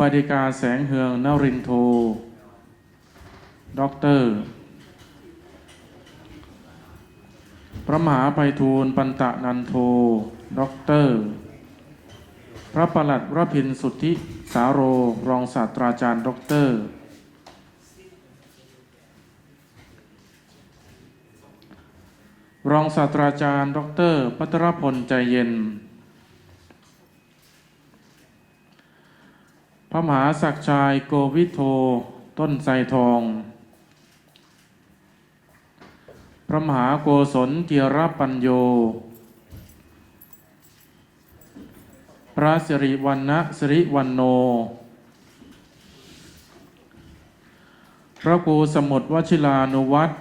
บดิกาแสงเฮืองนรินโทด็อกเตอร์ พระมหาไพฑูรย์ปันตะนันโทด็อกเตอร์ พระประหลัดวรพินสุทธิสาโร รองศาสตราจารย์ด็อกเตอร์ รองศาสตราจารย์ด็อกเตอร์พัทรพลใจเย็น พระ มหาศักชายโกวิโท ต้นไทรทอง พระมหาโกศลเกียรปัญโย พระสิริวันณณสิริวันโน พระครูสมุทรวชิลานุวัตร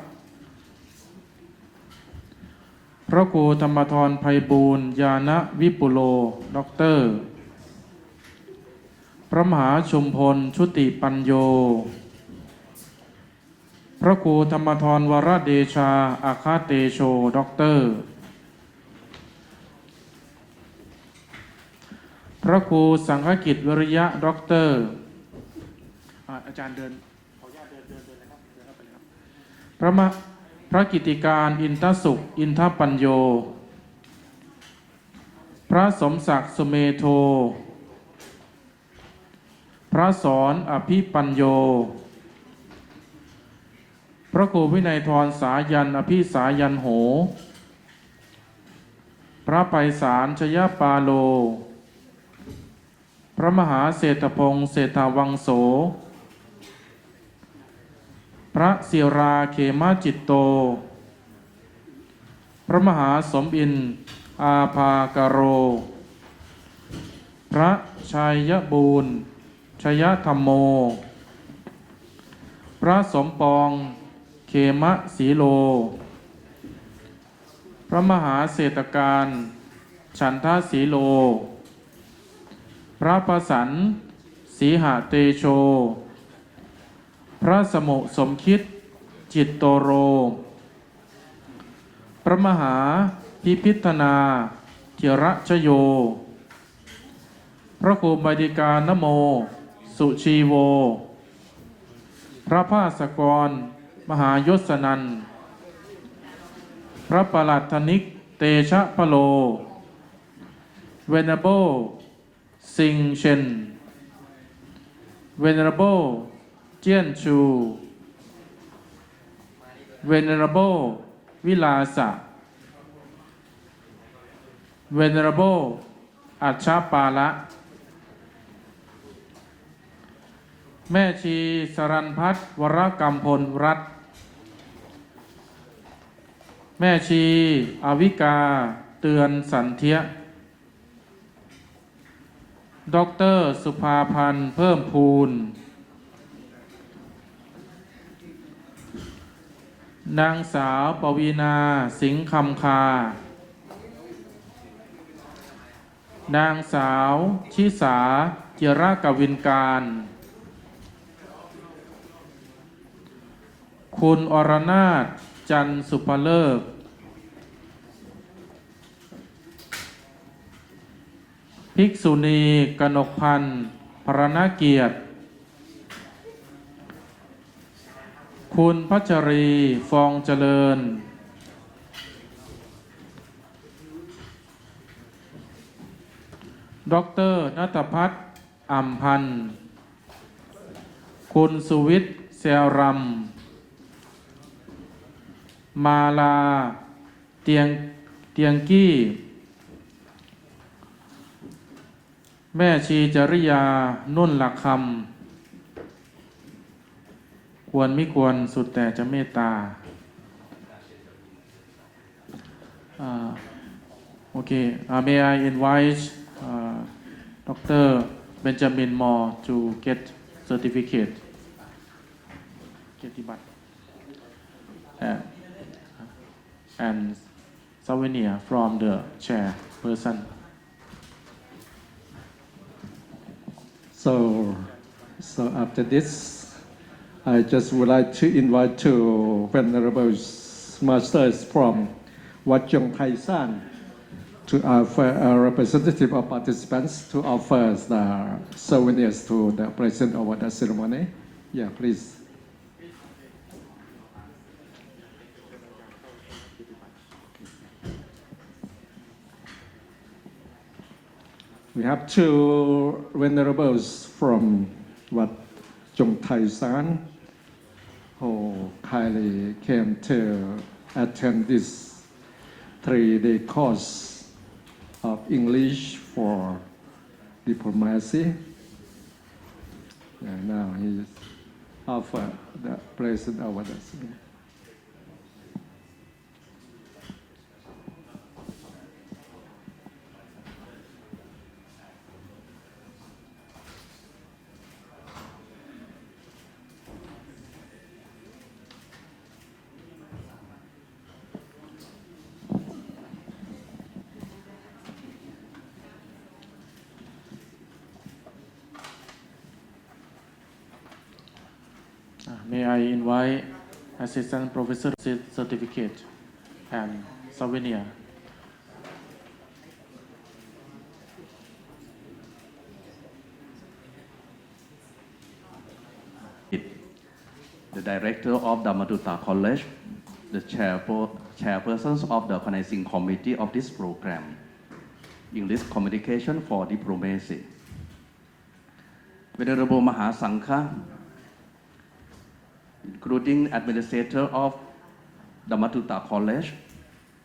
พระครูธรรมทรไพบูรณ์ ยานะวิปุโล ด็อกเตอร์ พระมหาชุมพลชุติปัญโย พระครูธรรมทรวรเดชา อาคาเตโชด็อกเตอร์ พระครูสังฆกิจวิริยะด็อกเตอร์ อาจารย์เดินขออนุญาตเดินเดินเดินเลยครับเดินเข้าไปเลยครับพระมพระกิติการอินทสุข อินทปัญโย พระสมศักดิ์สุเมโท พระสอนอภิปัญโย พระครูวินัยทรสายันอภิสายันโห พระไพศาลชยปาโล พระมหาเศรษฐพงศ์เศรษฐวังโส พระศิราเขมาจิตโต พระมหาสมอินอาภากโร พระชัยบูรณ์ ชยธรรมโม พระสมปองเขมะสีโล พระมหาเศรษฐการ ฉันทาสีโล พระประสันสีหาเตโช พระสมุสมคิด จิตโตโร พระมหาพิพิธนาเทระชโย พระครูบดิการนโม สุชีโว พระภาสกร มหายศนัน พระประหลัดธนิก เตชะพะโล เวนเบลซิงเชน Venerable เจียนชู Venerable วิลาสะ Venerable อัชชาปาละ แม่ชีสรันพัฒน์วรกรรมพลรัตน์แม่ชีอวิกาเตือนสันเทียด็อกเตอร์สุภาพันธ์เพิ่มพูน นางสาวปวีนาสิงห์คำคา นางสาว ชิสาเจยรกวินการ คุณอรนาถจันสุภเลิก ภิกษุณีกนกพันธ์พรณเกียรติ คุณพัชรีฟองเจริญ ดรนัตพัฒน์อ่ำพันธ์ คุณสุวิทย์เซลรัม มาลา เตียง เตียงกี้ แม่ชีจริยา นุ่นหลักคำ ควรไม่ควรสุดแต่จะเมตตาอ่าโอเค may I invite uh, Dr. Benjamin Moore to get certificate เกียรติบัตร and souvenir from the chairperson So, so after this, I just would like to invite two venerable masters from Wat Jong Thai San to offer a representative of participants to offer the souvenirs to the president of the ceremony. Yeah, please. We have two venerables from Wat Jong Thai San who kindly came to attend this three-day course of English for diplomacy. And now he is offered the president of the ceremony. Uh, May I invite Assistant Professor Certificate and souvenir. the director of Dhammaduta College, the chairper- chairpersons of the organizing committee of this program, English Communication for Diplomacy. Venerable Mahasangha, including administrator of Dhammaduta College,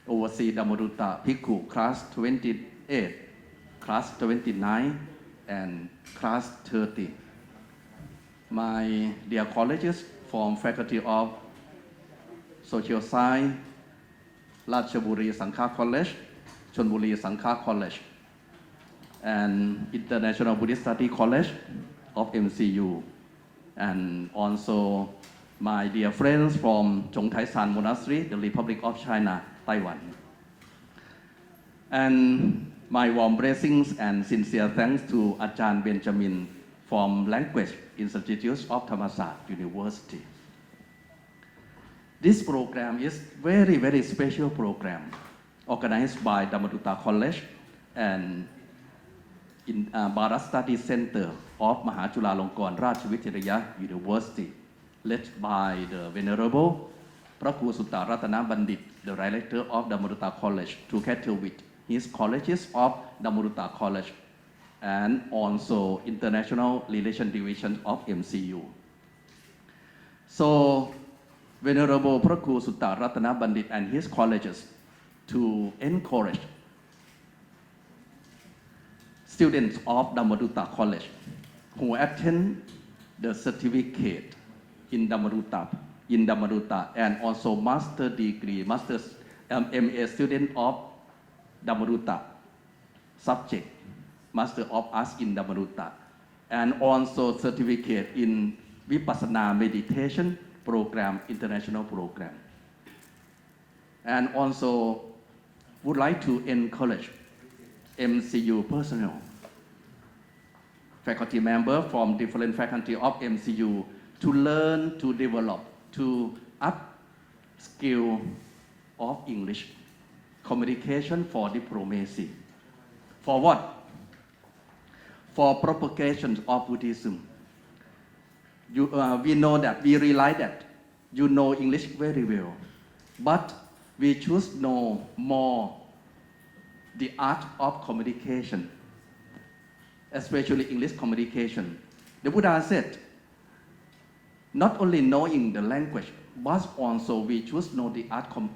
oversee Dhammaduta Piku class 28, class 29, and class 30. My dear colleagues from Faculty of Social Science, Ratchaburi Sankha College, Chonburi Sankha College, and International Buddhist Study College of MCU, and also my dear friends from Zhongtai-san Monastery, the Republic of China, Taiwan. And my warm blessings and sincere thanks to Ajahn Benjamin from Language Institute of Thammasat University. This program is very, very special program organized by Dhammaduta College and in uh, Bharat Study Center of Mahachulalongkorn Rajavitiriya University, led by the Venerable Praku Sutta Ratana Bandit, the director of Dhammaduta College, to together with his colleges of Dhammaduta College and also International Relation Division of MCU. So, Venerable Praku Sutta Ratana Bandit and his colleges to encourage students of Dhammaduta College who attend the certificate in Dhammaduta, in Dhammaduta and also master degree, master's um, MA student of Dhammaduta subject, Master of Arts in Dhammaduta, and also certificate in Vipassana meditation program, international program. And also would like to encourage MCU personnel, faculty member from different faculty of MCU to learn, to develop, to up skill of English communication for diplomacy. For what? For propagation of Buddhism. You, uh, we know that, we realize that you know English very well, but we choose know more the art of communication, especially English communication. The Buddha said, not only knowing the language, but also we choose know the art com-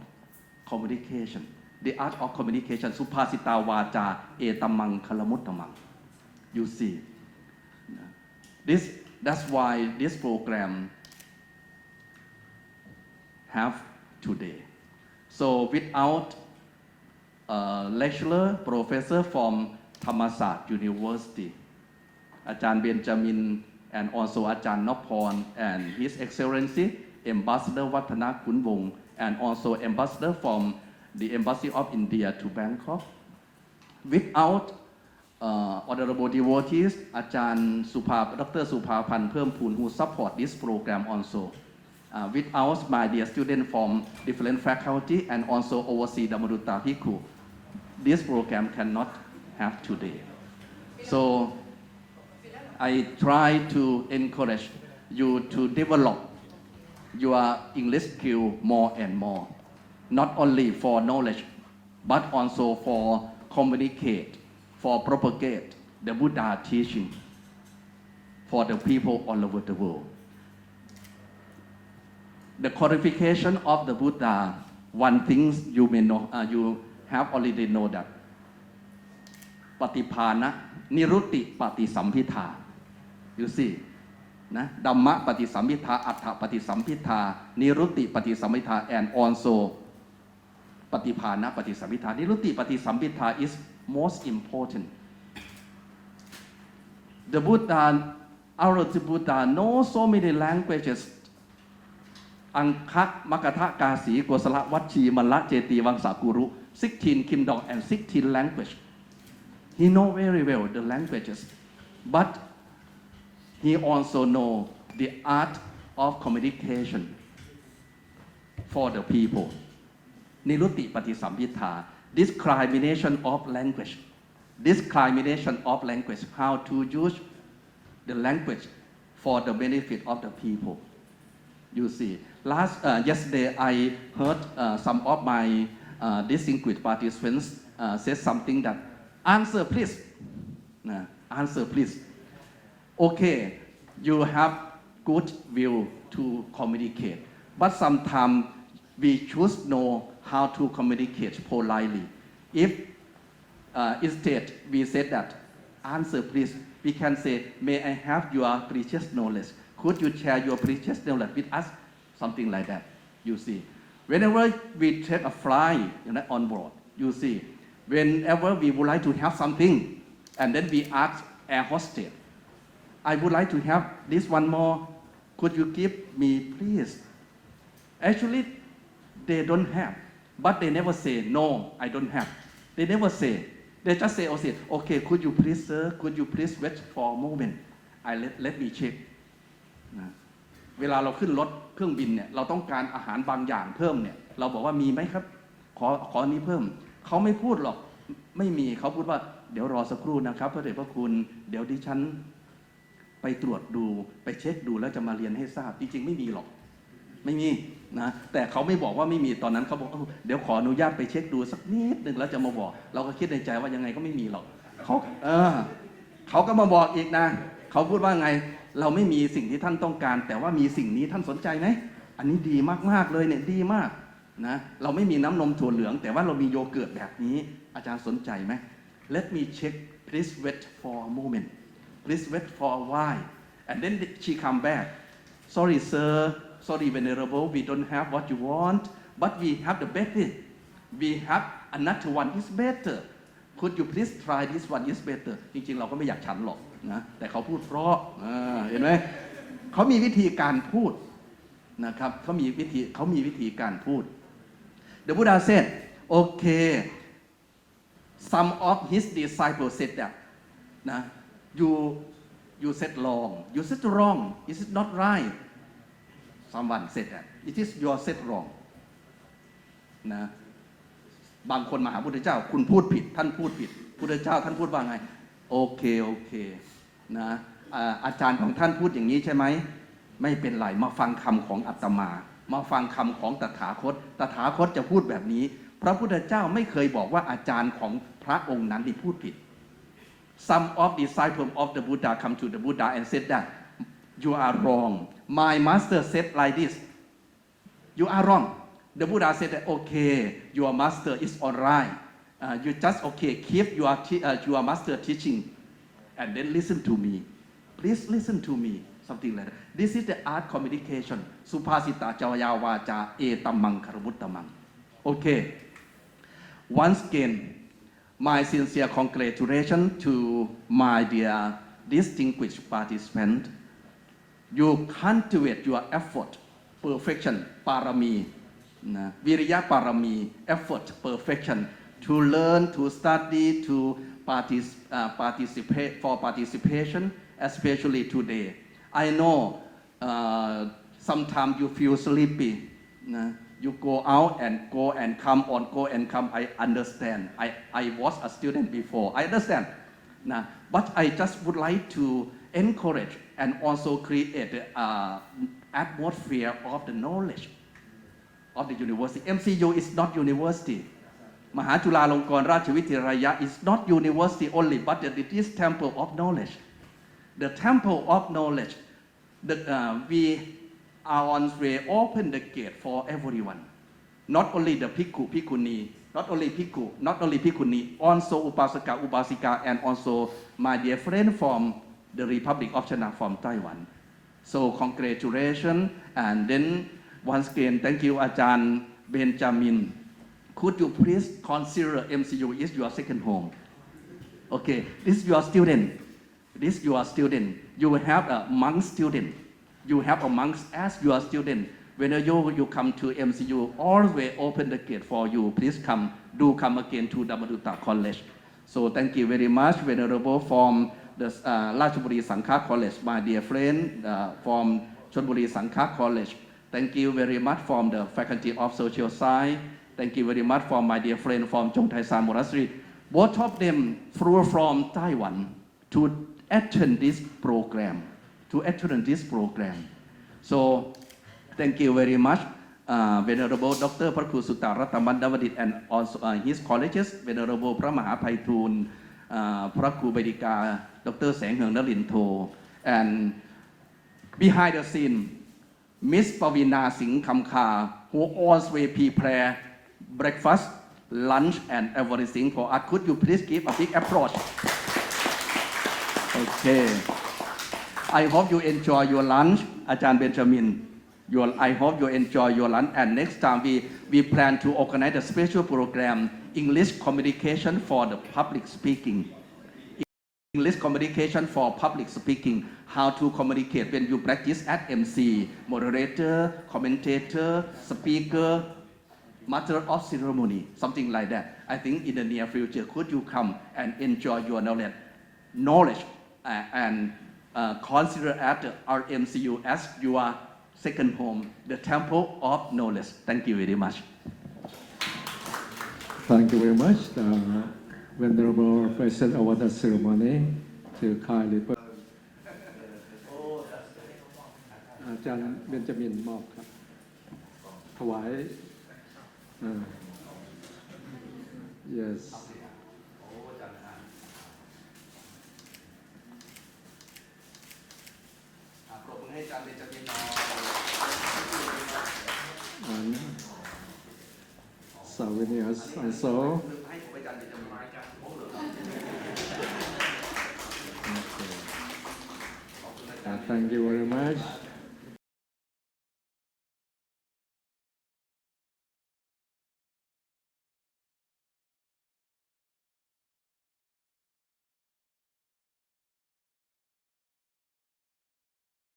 communication. The art of communication, supasita vaja etamang kalamutamang. You see, this that's why this program have today. So without a lecturer, professor from Thammasat University, Ajahn Benjamin and also Ajahn Nopon and His Excellency Ambassador Watana Kunwong and also Ambassador from the Embassy of India to Bangkok. Without uh, honorable devotees, Ajahn Supha, Dr. Suphapan Phirmphun who support this program also. Uh, without my dear student from different faculty and also overseas Dhammaduta Bhikkhu, this program cannot have today. So I try to encourage you to develop your English skill more and more, not only for knowledge, but also for communicate, for propagate the Buddha teaching for the people all over the world. The qualification of the Buddha, one thing you may know, uh, you have already know that, Patipana, Niruti Pati ณะนิรุตติปฏิสัมพิทา you see นะดัมมะปฏิสัมพิทา อัฏฐปฏิสัมพิทา นิรุตติปฏิสัมพิทา and also ปฏิภาณะปฏิสัมพิทา นิรุตติปฏิสัมพิทา is most important the Buddha our Buddha knows so many languages อังคะมกทะกาสีโกสละวัชชีมลละเจตีวังสากุรุ 16 kingdom and 16 language he know very well the languages but He also know the art of communication for the people. Niruti Patisampita, discrimination of language. Discrimination of language, how to use the language for the benefit of the people. You see, last uh, yesterday I heard uh, some of my uh, distinguished participants uh, say something that answer please, uh, answer please okay you have good will to communicate but sometimes we should know how to communicate politely. If uh, instead we said that answer please. We can say may i have your precious knowledge? Could you share your precious knowledge with us? Something like that you see. Whenever we take a flight you know, on board you see whenever we would like to have something and then we ask air hostess i would like to have this one more could you give me please actually they don't have but they never say no i don't have they never say they just say oh say okay could you please sir could you please wait for a moment i let, let me check เวลาเราขึ้นรถเครื่องบินเนี่ย เราต้องการอาหารบางอย่างเพิ่มเนี่ย เราบอกว่ามีไหมครับ ขอขออันนี้เพิ่ม เขาไม่พูดหรอก ไม่มี เขาพูดว่า เดี๋ยวรอสักครู่นะครับพระเดชพระคุณ เดี๋ยวดิฉัน ไปตรวจดูไปเช็คดูแล้วจะมาเรียนให้ทราบจริงๆ ไม่มีหรอก ไม่มีนะแต่เขาไม่บอกว่าไม่มีตอนนั้นเขาบอกเอเดี๋ยวขออนุญาตไปเช็คดูสักนิดหนึ่งแล้วจะมาบอก เราก็คิดในใจว่ายังไงก็ไม่มีหรอกเขาเออเขาก็มาบอกอีกนะเขาพูดว่าไงเราไม่มีสิ่งที่ท่านต้องการ แต่ว่ามีสิ่งนี้ท่านสนใจไหมอันนี้ดีมากๆเลยเนี่ยดีมากนะเราไม่มีน้ำนมถั่วเหลือง แต่ว่าเรามีโยเกิร์ตแบบนี้อาจารย์สนใจไหม Let me check please wait for a moment please wait for a while and then she come back sorry sir sorry venerable we don't have what you want but we have the better we have another one is better could you please try this one is better จริงๆ เราก็ไม่อยากฉันหรอกนะ แต่เขาพูดเพราะอ่าเห็นไหม เขามีวิธีการพูดนะครับ เขามีวิธีเขามีวิธีการพูด The Buddha said okay some of his disciples said that นะ you you said wrong you said wrong is it not right someone said that it is your said wrong นะบางคนมาหาพุทธเจ้า คุณพูดผิด ท่านพูดผิด พุทธเจ้าท่านพูดว่าไง โอเคโอเคนะอาจารย์ของท่านพูดอย่างนี้ใช่ไหม ไม่เป็นไร มาฟังคำของอัตมา มาฟังคำของตถาคต ตถาคตจะพูดแบบนี้ พระพุทธเจ้าไม่เคยบอกว่าอาจารย์ของพระองค์นั้นที่พูดผิด some of disciples of the Buddha come to the Buddha and said that you are wrong my master said like this you are wrong. The Buddha said that, okay, your master is all right. Uh, you just, okay, keep your, uh, your master teaching and then listen to me. Please listen to me. Something like that. This is the art communication. Supasita jawaya vaja etamang karmutamang. Okay. Once again, my sincere congratulations to my dear distinguished participant. You cultivate your effort, perfection, parami, na, virya parami, effort, perfection, to learn, to study, to partic uh, participate, for participation, especially today. I know uh, sometimes you feel sleepy. Na, you go out and go and come on go and come. I understand. I, I was a student before. I understand. Now but i just would like to encourage and also create an atmosphere of the knowledge of the university. Mcu is not university. Mahachulalongkorn Rajavitiraya is not university only, but it is temple of knowledge. The temple of knowledge that uh, we I want to opened the gate for everyone, not only the Piku Pikuni, not only Piku, not only Pikuni, also Upasaka Upasika, and also my dear friend from the Republic of China from Taiwan. So congratulations, and then once again, thank you, Ajahn Benjamin. Could you please consider MCU is your second home? Okay, this is your student. This is your student. You have a monk student. You have amongst as your student. When you, you come to MCU, always open the gate for you. Please come, do come again to Damaduta College. So thank you very much, Venerable from the uh, Rajaburi Sankha College, my dear friend uh, from Chonburi Sankha College. Thank you very much from the Faculty of Social Science. Thank you very much from my dear friend from Chongthai San Monastery. Both of them flew from Taiwan to attend this program, to attend this program. So thank you very much, uh, Venerable Dr. พระครูสุตตารัตมันดวดิต and also uh, his colleges, Venerable พระมหาภัยทูล uh, พระครูเบดิกาดรแสงเหิงนรินโท and behind the scene Miss Pavina Singh Kamkha, who always prepare breakfast, lunch, and everything for us. Could you please give a big approach? Okay. I hope you enjoy your lunch, Ajahn Benjamin. Your, I hope you enjoy your lunch. And next time we, we plan to organize a special program, English communication for the public speaking. English communication for public speaking, how to communicate when you practice at MC, moderator, commentator, speaker, master of ceremony, something like that. I think in the near future, could you come and enjoy your knowledge, knowledge uh, and uh, consider at our MCU as your second home, the temple of knowledge. Thank you very much. Thank you very much, the Venerable President of the ceremony to kindly put อาจารย์เบนจามินมอบครับ ถวายอ่า yes Souvenirs and so. Okay. Uh, thank you very much.